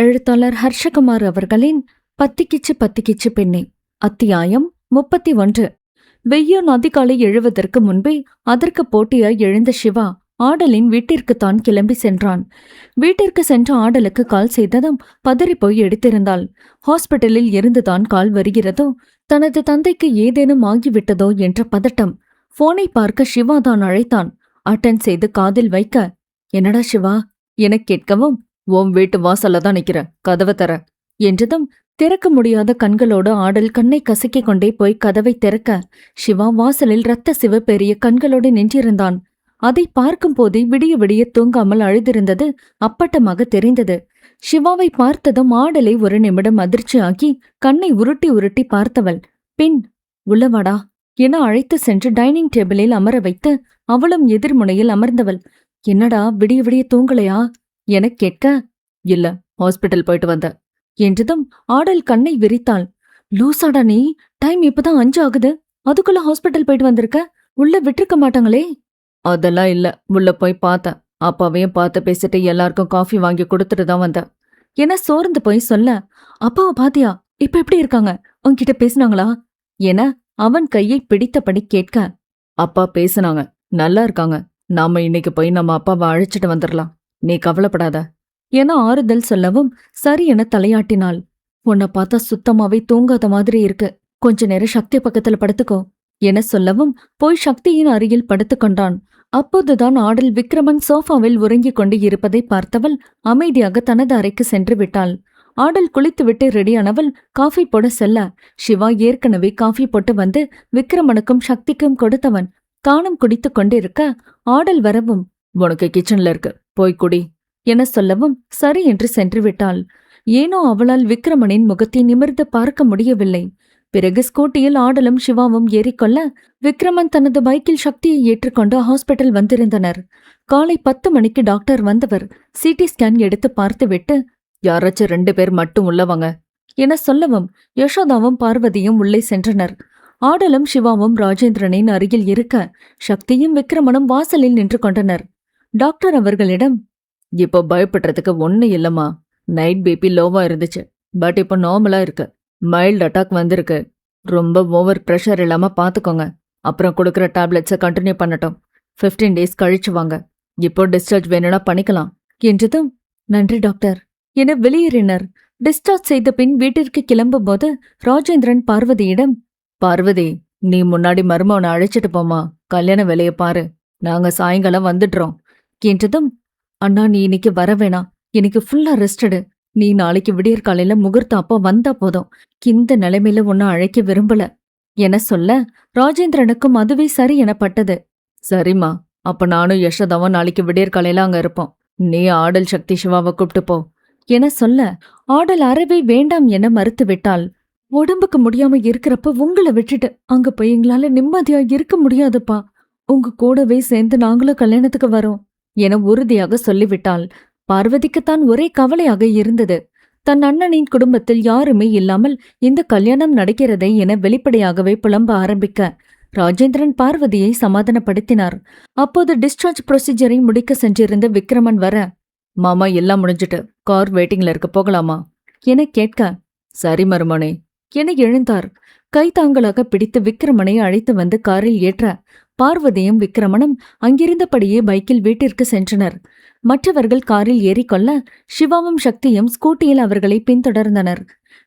எழுத்தாளர் ஹர்ஷகுமார் அவர்களின் பத்திக்கிச்சு பத்திக்கிச்சு பெண்ணே. அத்தியாயம் முப்பத்தி ஒன்று வெய்யோன் அதிகாலை எழுவதற்கு முன்பே அதற்கு போட்டியாய் எழுந்த சிவா ஆடலின் வீட்டிற்குத்தான் கிளம்பி சென்றான். வீட்டிற்கு சென்ற ஆடலுக்கு கால் செய்ததும் பதறிப் போய் எடுத்திருந்தாள். ஹாஸ்பிட்டலில் இருந்துதான் கால் வருகிறதோ தனது தந்தைக்கு ஏதேனும் ஆகிவிட்டதோ என்ற பதட்டம் போனை பார்க்க சிவா தான் அழைத்தான். அட்டன் செய்து காதில் வைக்க என்னடா சிவா எனக் கேட்கவும் உன் வீட்டு வாசல்ல தான் நிக்கிறேன். கதவை தர. என்றதும் திறக்க முடியாத கண்களோடு ஆடல் கண்ணை கசக்கிக் கொண்டே போய் கதவை திறக்க சிவா வாசலில் ரத்த சிவப்பெரிய கண்களோடு நின்றிருந்தான். அதை பார்க்கும் போதே விடிய விடிய தூங்காமல் அழுதிருந்தது அப்பட்டமாக தெரிந்தது. சிவாவை பார்த்ததும் ஆடலை ஒரு நிமிடம் அதிர்ச்சியாக்கி கண்ணை உருட்டி உருட்டி பார்த்தவள் பின் உள்ளவாடா என அழைத்து சென்று டைனிங் டேபிளில் அமர வைத்து அவளும் எதிர்முனையில் அமர்ந்தவள் என்னடா விடிய விடிய தூங்கலையா? என கேட்க இல்ல ஹாஸ்பிட்டல் போயிட்டு வந்த. என்றதும் ஆடல் கண்ணை விரித்தாள். லூசாடா நீ டைம் இப்பதான் அஞ்சு ஆகுது. அதுக்குள்ள ஹாஸ்பிட்டல் போயிட்டு வந்திருக்க? உள்ள விட்டிருக்க மாட்டாங்களே? அதெல்லாம் இல்ல. உள்ள போய் பார்த்தேன். அப்பாவையும் பார்த்து பேசிட்டு எல்லாருக்கும் காஃபி வாங்கி கொடுத்துட்டு தான் வந்தேன். என சோர்ந்து போய் சொல்ல அப்பாவை பாத்தியா? இப்ப எப்படி இருக்காங்க? உன்கிட்ட பேசுனாங்களா? என அவன் கையை பிடித்தபடி கேட்க அப்பா பேசுனாங்க. நல்லா இருக்காங்க. நாம இன்னைக்கு போய் நம்ம அப்பாவை அழைச்சிட்டு வந்துடலாம் நீ கவலைப்படாத. என ஆறுதல் சொல்லவும் சரி என தலையாட்டினாள். உன்னை பார்த்தா சுத்தமாவே தூங்காத மாதிரி இருக்கு. கொஞ்ச நேரம் சக்தி பக்கத்துல படுத்துக்கோ. என சொல்லவும் போய் சக்தியின் அருகில் படுத்துக்கொண்டான் அப்போதுதான் ஆடல் விக்ரமன் சோஃபாவில் உறங்கிக் கொண்டு இருப்பதை பார்த்தவள் அமைதியாக தனது அறைக்கு சென்று விட்டாள். ஆடல் குளித்துவிட்டு ரெடியானவள் காஃபி போட செல்ல. சிவா ஏற்கனவே காஃபி போட்டு வந்து விக்ரமனுக்கும் சக்திக்கும் கொடுத்தவன். தானும் குடித்துக் கொண்டிருக்க ஆடல் வரவும் உனக்கு கிச்சன்ல இருக்கு. போய்குடி என சொல்லவும் சரி என்று சென்று விட்டாள் ஏனோ அவளால் விக்ரமனின் முகத்தை நிமிர்ந்து பார்க்க முடியவில்லை. பிறகு ஸ்கூட்டியில் ஆடலும் சிவாவும் ஏறிக்கொள்ள விக்ரமன் தனது பைக்கில் சக்தியை ஏற்றுக்கொண்டு ஹாஸ்பிட்டல் வந்திருந்தனர். காலை பத்து மணிக்கு டாக்டர் வந்தவர் சிடி ஸ்கேன் எடுத்து பார்த்துவிட்டு யாராச்சும் ரெண்டு பேர் மட்டும் உள்ளவங்க? என சொல்லவும் யசோதாவும் பார்வதியும் உள்ளே சென்றனர். ஆடலும் சிவாவும் ராஜேந்திரனின் அருகில் இருக்க சக்தியும் விக்ரமனும் வாசலில் நின்று கொண்டனர். டாக்டர் அவர்களிடம் இப்போ பயப்படுறதுக்கு ஒண்ணு இல்லைம்மா. நைட் பிபி லோவா இருந்துச்சு. பட் இப்போ நார்மலா இருக்கு. மைல்டு அட்டாக் வந்திருக்கு. ரொம்ப ஓவர் ப்ரெஷர் இல்லாம பாத்துக்கோங்க. அப்புறம் கொடுக்குற டேப்லெட்ஸை கண்டினியூ பண்ணட்டும். 15 டேஸ் கழிச்சு வாங்க. இப்போ டிஸ்சார்ஜ் வேணும்னா பண்ணிக்கலாம். என்றதும் நன்றி டாக்டர். என வெளியேறினர். டிஸ்சார்ஜ் செய்த பின் வீட்டிற்கு கிளம்பும் போது ராஜேந்திரன் பார்வதியிடம் பார்வதி நீ முன்னாடி மருமவனை அழைச்சிட்டு போமா கல்யாண வேலையை பாரு. நாங்க சாயங்காலம் வந்துடுறோம். என்றதும் அண்ணா நீ இன்னைக்கு வர வேணாம். இன்னைக்கு ஃபுல்லா ரெஸ்டடு நீ நாளைக்கு விடியற் காலையில முகூர்த்தம் அப்பா வந்தா போதும். இந்த நிலைமையில உன்னை அழைக்க விரும்பல. என சொல்ல ராஜேந்திரனுக்கும் அதுவே சரி எனப்பட்டது. சரிம்மா. அப்ப நானும் யசோதாவும் நாளைக்கு விடியற் காலையில அங்க இருப்போம். நீ ஆடல் சக்தி சிவாவை கூப்பிட்டு போ. என சொல்ல ஆடல் அறவே வேண்டாம் என மறுத்து விட்டாள். உடம்புக்கு முடியாம இருக்கிறப்ப உங்களை விட்டுட்டு அங்க போய் எங்களால நிம்மதியா இருக்க முடியாதுப்பா. உங்க கூடவே சேர்ந்து நாங்களும் கல்யாணத்துக்கு வரோம். என உறுதியாக சொல்லிவிட்டாள். பார்வதிக்குத்தான் ஒரே கவலையாக இருந்தது. தன் அண்ணனின் குடும்பத்தில் யாருமே இல்லாமல் இந்த கல்யாணம் நடக்கிறதை என வெளிப்படையாகவே புலம்ப ஆரம்பிக்க ராஜேந்திரன் பார்வதியை சமாதானப்படுத்தினார். அப்போது டிஸ்சார்ஜ் ப்ரொசீஜரை முடிக்க சென்றிருந்த விக்ரமன் வர மாமா எல்லாம் முடிஞ்சிட்டு கார் வெயிட்டிங்ல இருக்க போகலாமா? என கேட்க சரி மருமனே என எழுந்தார். கைதாங்கலாக பிடித்து விக்ரமனை அழைத்து வந்து காரில் ஏற்ற பார்வதியும் விக்ரமனும் அங்கிருந்தபடியே பைக்கில் வீட்டிற்கு சென்றனர். மற்றவர்கள் காரில் ஏறிக்கொள்ள சிவாவும் சக்தியும் ஸ்கூட்டியில் அவர்களை பின்தொடர்ந்தனர்.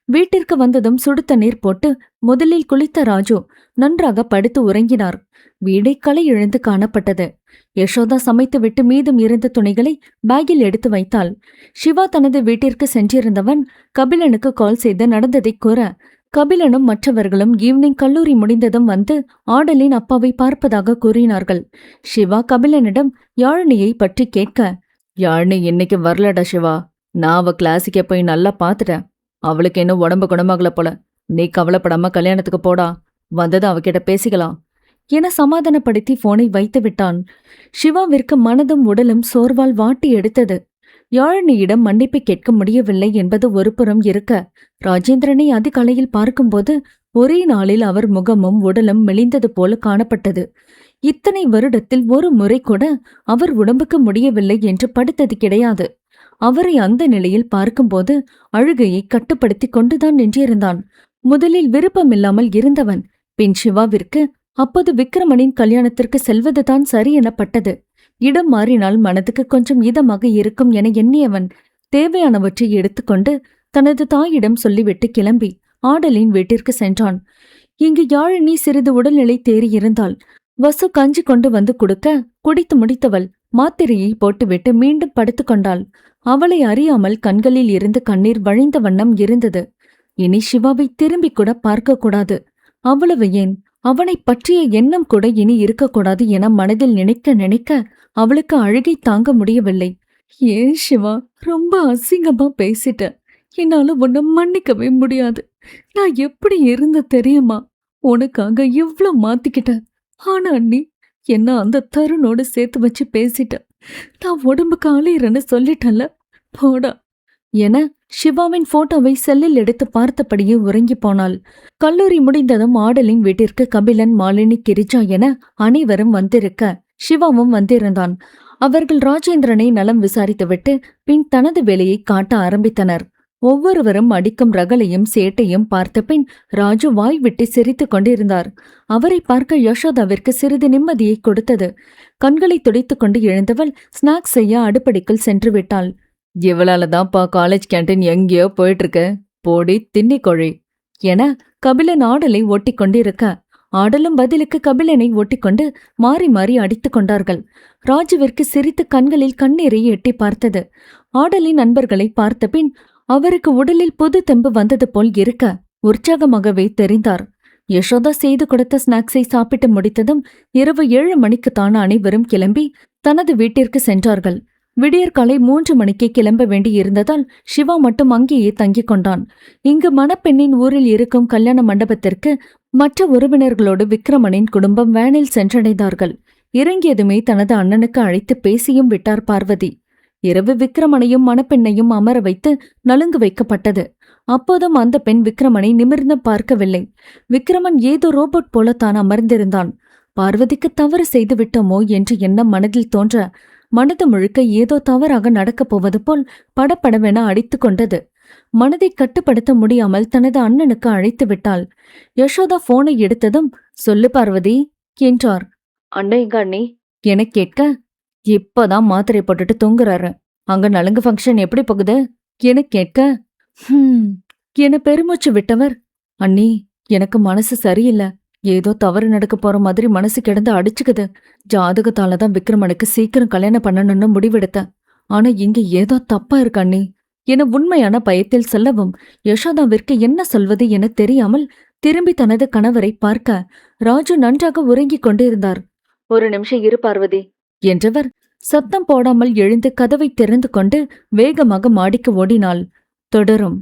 வீட்டிற்கு வந்ததும் சுடு தண்ணீர் போட்டு முதலில் குளித்த ராஜு நன்றாக படுத்து உறங்கினார். வீடை களை இழந்து காணப்பட்டது. யசோதா சமைத்துவிட்டு மீதும் இருந்த துணிகளை பேக்கில் எடுத்து வைத்தாள். சிவா தனது வீட்டிற்கு சென்றிருந்தவன் கபிலனுக்கு கால் செய்து நடந்ததை கூற கபிலனும் மற்றவர்களும் ஈவினிங் கல்லூரி முடிந்ததும் வந்து ஆடலின் அப்பாவை பார்ப்பதாக கூறினார்கள். சிவா கபிலனிடம் யாழினியை பற்றி கேட்க யாழினி இன்னைக்கு வரலடா சிவா. நான் அவ கிளாஸுக்கே போய் நல்லா பார்த்துட்டேன். அவளுக்கு இன்னும் உடம்பு குணமாகல போல. நீ கவலைப்படாம கல்யாணத்துக்கு போடா. வந்தது அவகிட்ட பேசிக்கலாம். என சமாதானப்படுத்தி போனை வைத்து விட்டான் சிவாவிற்கு மனதும் உடலும் சோர்வால் வாட்டி எடுத்தது. யாழினியிடம் மன்னிப்பு கேட்க முடியவில்லை என்பது ஒருபுறம் இருக்க ராஜேந்திரனை அதிகாலையில் பார்க்கும்போது ஒரே நாளில் அவர் முகமும் உடலும் மெலிந்தது போல காணப்பட்டது. இத்தனை வருடத்தில் ஒரு முறை கூட அவர் உடம்புக்கு முடியவில்லை என்று படுத்தது கிடையாது. அவரை அந்த நிலையில் பார்க்கும்போது அழுகையை கட்டுப்படுத்திக் கொண்டுதான் நின்றிருந்தான். முதலில் விருப்பமில்லாமல் இருந்தவன் பின் சிவாவிற்கு அப்போது விக்ரமனின் கல்யாணத்திற்கு செல்வதுதான் சரி எனப்பட்டது. இடம் மாறினால் மனதுக்கு கொஞ்சம் இதமாக இருக்கும் என எண்ணியவன் தேவையானவற்றை எடுத்துக்கொண்டு தனது தாயிடம் சொல்லிவிட்டு கிளம்பி ஆடலின் வீட்டிற்கு சென்றான். இங்கு யாழினி சிறிது உடல்நிலை தேறியிருந்தாள். வசு கஞ்சி கொண்டு வந்து கொடுக்க குடித்து முடித்தவள் மாத்திரையை போட்டுவிட்டு மீண்டும் படுத்துக்கொண்டாள் அவளை அறியாமல் கண்களில் இருந்து கண்ணீர் வழிந்த வண்ணம் இருந்தது. இனி சிவாவை திரும்பி கூட பார்க்கக்கூடாது. அவ்வளவு ஏன்? அவனைப் பற்றிய எண்ணம் கூட இனி இருக்கக்கூடாது என மனதில் நினைக்க நினைக்க அவளுக்கு அழுகை தாங்க முடியவில்லை. ஏன் சிவா ரொம்ப அசிங்கமா பேசிட்ட. என்னால உன்னை மன்னிக்கவே முடியாது. நான் எப்படி இருந்த தெரியுமா? உனக்காக இவ்ளோ மாத்திக்கிட்ட. ஆனா நீ என்ன அந்த தருணோட சேர்த்து வச்சு பேசிட்ட. நான் உடம்புக்கு அலையிறேன்னு சொல்லிட்டல போடா. என சிவாவின் போட்டோவை செல்லில் எடுத்து பார்த்தபடியே உறங்கி போனாள். கல்லூரி முடிந்ததும் ஆடலின் வீட்டிற்கு கபிலன் மாலினி கிரிஜா என அனைவரும் வந்திருக்க சிவாவும் வந்திருந்தான். அவர்கள் ராஜேந்திரனை நலம் விசாரித்துவிட்டு பின் தனது வேலையை காட்ட ஆரம்பித்தனர். ஒவ்வொருவரும் அடிக்கும் ரகளையும் சேட்டையும் பார்த்த பின் ராஜு வாய் விட்டு சிரித்துக் கொண்டிருந்தார். அவரை பார்க்க யசோதாவிற்கு சிறிது நிம்மதியை கொடுத்தது. கண்களை துடைத்துக் கொண்டு எழுந்தவள் ஸ்நாக்ஸ் செய்ய அடுப்படிக்குள் சென்று விட்டாள். இவளால தான்ப்பா காலேஜ் கேண்டீன் எங்கேயோ போயிட்டு இருக்க போடி தின்னி கொழி என கபிலன் ஆடலை ஓட்டிக் கொண்டிருக்க ஆடலும் பதிலுக்கு கபிலனை ஒட்டிக்கொண்டு மாறி மாறி அடித்துக் கொண்டார்கள். ராஜுவிற்கு சிரித்து கண்களில் கண்ணீரை எட்டி பார்த்தது. ஆடலின் நண்பர்களை பார்த்த பின் அவருக்கு உடலில் புது தெம்பு வந்தது போல் இருக்க உற்சாகமாகவே தெரிந்தார். யசோதா செய்து கொடுத்த ஸ்நாக்ஸை சாப்பிட்டு முடித்ததும் இரவு ஏழு மணிக்குத்தான் அனைவரும் கிளம்பி தனது வீட்டிற்கு சென்றார்கள். விடியற்காலை மூன்று மணிக்கே கிளம்ப வேண்டியிருந்ததால் சிவா மட்டும் அங்கேயே தங்கிக் கொண்டான். இங்கு மணப்பெண்ணின் ஊரில் இருக்கும் கல்யாண மண்டபத்திற்கு மற்ற உறவினர்களோடு விக்ரமனின் குடும்பம் வேனில் சென்றடைந்தார்கள். இறங்கியதுமே தனது அண்ணனுக்கு அழைத்து பேசியும் விட்டார் பார்வதி. இரவு விக்ரமனையும் மணப்பெண்ணையும் அமர வைத்து நலுங்கு வைக்கப்பட்டது. அப்போதும் அந்த பெண் விக்ரமனை நிமிர்ந்து பார்க்கவில்லை. விக்ரமன் ஏதோ ரோபோட் போல தான் அமர்ந்திருந்தான். பார்வதிக்கு தவறு செய்து விட்டோமோ என்ற எண்ணம் மனதில் தோன்ற மனது முழுக்க ஏதோ தவறாக நடக்கப் போவது போல் படபடவென அடித்துக் கொண்டது. மனதை கட்டுப்படுத்த முடியாமல் தனது அண்ணனுக்கு அழைத்து விட்டாள். யசோதா போனை எடுத்ததும் சொல்லு பார்வதி என்றார். அண்ணன் எங்க அண்ணி? என கேட்க இப்பதான் மாத்திரை போட்டுட்டு தூங்குறாரு. அங்க நலுங்கு ஃபங்க்ஷன் எப்படி போகுது? என கேட்க ஹம் என பெருமூச்சு விட்டவர். அண்ணி எனக்கு மனசு சரியில்லை. ஏதோ தவறு நடக்க போற மாதிரி மனசு கிடந்து அடிச்சுக்குது. ஜாதகத்தால தான் விக்ரமனுக்கு சீக்கிரம் கல்யாணம் பண்ணணும்னு முடிவெடுத்தேன் ஆனா இங்க ஏதோ தப்பா இருக்காண்ணே அண்ணி. என உண்மையான பயத்தில் செல்லவும் யசோதாவிற்கு என்ன சொல்வது என தெரியாமல் திரும்பி தனது கணவரை பார்க்க ராஜு நன்றாக உறங்கிக் கொண்டிருந்தார். ஒரு நிமிஷம் இரு பார்வதி என்றவர் சத்தம் போடாமல் எழுந்து கதவை திறந்து கொண்டு வேகமாக மாடிக்கு ஓடினாள். தொடரும்